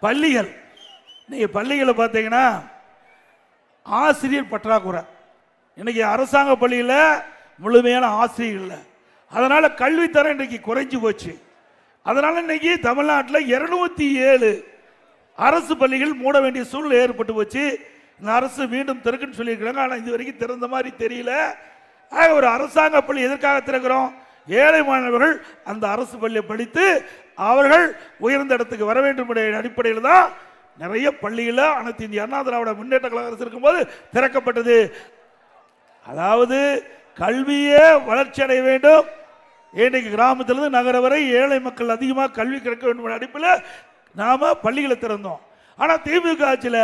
பள்ளிகள். நீங்க பள்ளிகளை பார்த்தீங்கன்னா ஆசிரியர் பற்றாக்குறை. இன்னைக்கு அரசாங்க பள்ளியில் முழுமையான ஆசிரியர் இல்லை. அதனால கல்வித்தரம் இன்னைக்கு குறைஞ்சு போச்சு. அதனால இன்னைக்கு தமிழ்நாட்டில் இருநூத்தி ஏழு அரசு பள்ளிகள் மூட வேண்டிய சூழ்நிலை ஏற்பட்டு போச்சு. இந்த அரசு மீண்டும் திறக்குன்னு சொல்லியிருக்கிறாங்க. ஆனால் இது வரைக்கும் திறந்த மாதிரி தெரியல. ஆக ஒரு அரசாங்க பள்ளி எதற்காக திறக்கிறோம்? ஏழை மாணவர்கள் அந்த அரசு பள்ளியை படித்து அவர்கள் உயர்ந்த இடத்துக்கு வர வேண்டும் என்ற அடிப்படையில் தான் நிறைய பள்ளியில் அனைத்து இந்திய அண்ணா திராவிட முன்னேற்ற கழக அரசு இருக்கும்போது திறக்கப்பட்டது. அதாவது கல்வியே வளர்ச்சி அடைய வேண்டும். இன்றைக்கு கிராமத்திலிருந்து நகர வரை ஏழை மக்கள் அதிகமாக கல்வி கிடைக்க வேண்டும் என்ற அடிப்பில் நாம் பள்ளிகளை திறந்தோம். ஆனால் திமுக ஆட்சியில்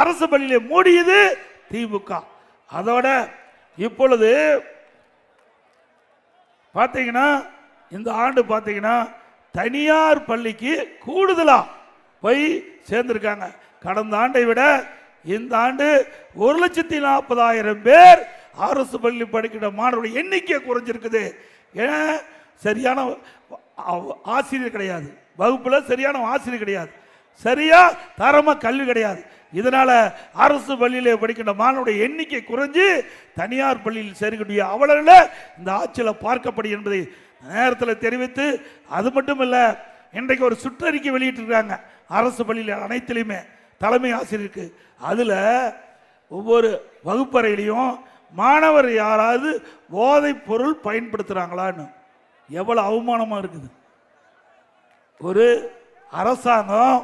அரசு பள்ளியில் மூடியது திமுக. அதோட இப்பொழுது பார்த்தீங்கன்னா இந்த ஆண்டு பார்த்தீங்கன்னா தனியார் பள்ளிக்கு கூடுதலாக போய் சேர்ந்துருக்காங்க. கடந்த ஆண்டை விட இந்த ஆண்டு ஒரு லட்சத்தி நாற்பதாயிரம் பேர் அரசு பள்ளி படிக்கிற மாணவர்கள் எண்ணிக்கை குறைஞ்சிருக்குது. ஏன்னா சரியான ஆசிரியர் கிடையாது. வகுப்பில் சரியான ஆசிரியர் கிடையாது. சரியாக தரமாக கல்வி கிடையாது. இதனால அரசு பள்ளியில் படிக்கின்ற மாணவருடைய எண்ணிக்கை குறைஞ்சு தனியார் பள்ளியில் சேர்க்கக்கூடிய அவலங்களை இந்த ஆட்சியில் பார்க்கப்படும் என்பதை நேரத்தில் தெரிவித்து அது மட்டும் இல்லை இன்றைக்கு ஒரு சுற்றறிக்கை வெளியிட்டிருக்காங்க. அரசு பள்ளியில் அனைத்திலையுமே தலைமை ஆசிரியருக்கு. அதில் ஒவ்வொரு வகுப்பறையிலையும் மாணவர் யாராவது போதைப் பொருள் பயன்படுத்துகிறாங்களான்னு எவ்வளோ அவமானமாக இருக்குது. ஒரு அரசாங்கம்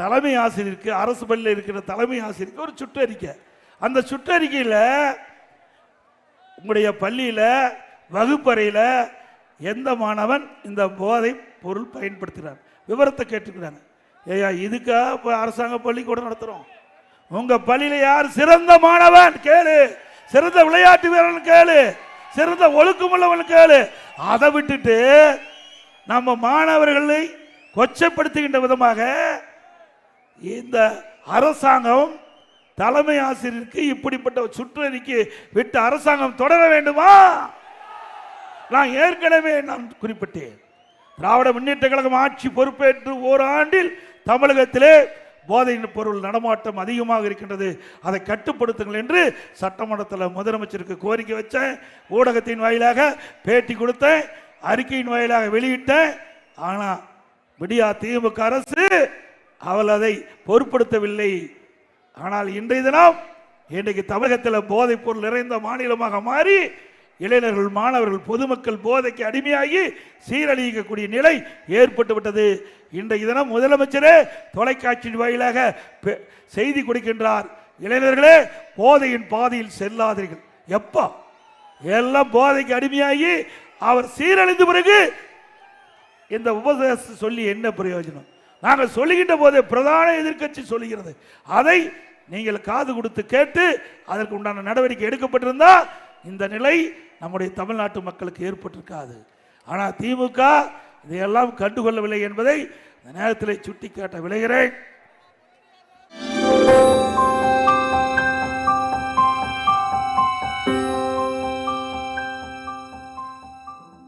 தலைமை ஆசிரியருக்கு அரசு பள்ளியில் இருக்கிற தலைமை ஆசிரியருக்கு ஒரு சுற்றறிக்கை. அந்த சுற்றறிக்கையில் உங்களுடைய பள்ளியில் வகுப்பறையில் எந்த மாணவன் இந்த போதை பொருள் பயன்படுத்துகிறார் விவரத்தை கேட்டுக்கிறாங்க. ஏயா இதுக்கா இப்போ அரசாங்க பள்ளிக்கூடம் நடத்துகிறோம் உங்கள் பள்ளியில் யார் சிறந்த மாணவன்? கேளு. சிறந்த விளையாட்டு வீரன் கேளு. சிறந்த ஒழுக்கமுள்ளவன் கேளு. அதை விட்டுட்டு நம்ம மாணவர்களை கொச்சப்படுத்துகின்ற விதமாக இந்த அரசாங்கம் தலைமை ஆசிரியருக்கு இப்படிப்பட்ட சுற்றறிக்கை விட்டு அரசாங்கம் தொடர வேண்டுமா? நான் ஏற்கனவே நான் குறிப்பிட்டேன். திராவிட முன்னேற்ற கழகம் ஆட்சி பொறுப்பேற்று ஓராண்டில் தமிழகத்திலே போதை பொருள் நடமாட்டம் அதிகமாக இருக்கின்றது. அதை கட்டுப்படுத்துங்கள் என்று சட்டமன்றத்தில் முதலமைச்சருக்கு கோரிக்கை வச்சேன். ஊடகத்தின் வாயிலாக பேட்டி கொடுத்தேன். அறிக்கையின் வாயிலாக வெளியிட்டேன். ஆனால் விடியா திமுக அரசு அவள் அதை பொருட்படுத்தவில்லை. ஆனால் இன்றைய தினம் இன்றைக்கு தமிழகத்தில் போதைப் பொருள் நிறைந்த மாநிலமாக மாறி இளைஞர்கள் மாணவர்கள் பொதுமக்கள் போதைக்கு அடிமையாகி சீரழிக்கக்கூடிய நிலை ஏற்பட்டு விட்டது. இன்றைய தினம் முதலமைச்சரே தொலைக்காட்சி வாயிலாக பெ- செய்தி கொடுக்கின்றார். இளைஞர்களே போதையின் பாதையில் செல்லாதீர்கள். எப்போ? எல்லாம் போதைக்கு அடிமையாகி அவர் சீரழிந்த பிறகு இந்த உபதேசம் சொல்லி என்ன பிரயோஜனம்? நாங்கள் சொல்லுகின்ற போதே பிரதான எதிர்க்கட்சி சொல்லுகிறது. அதை நீங்கள் காது கொடுத்து கேட்டு அதற்கு உண்டான நடவடிக்கை எடுக்கப்பட்டிருந்தா இந்த நிலை நம்முடைய தமிழ்நாட்டு மக்களுக்கு ஏற்பட்டிருக்காது. ஆனால் திமுக இதையெல்லாம் கண்டுகொள்ளவில்லை என்பதை இந்த நேரத்தில் சுட்டிக்காட்ட விளைகிறேன்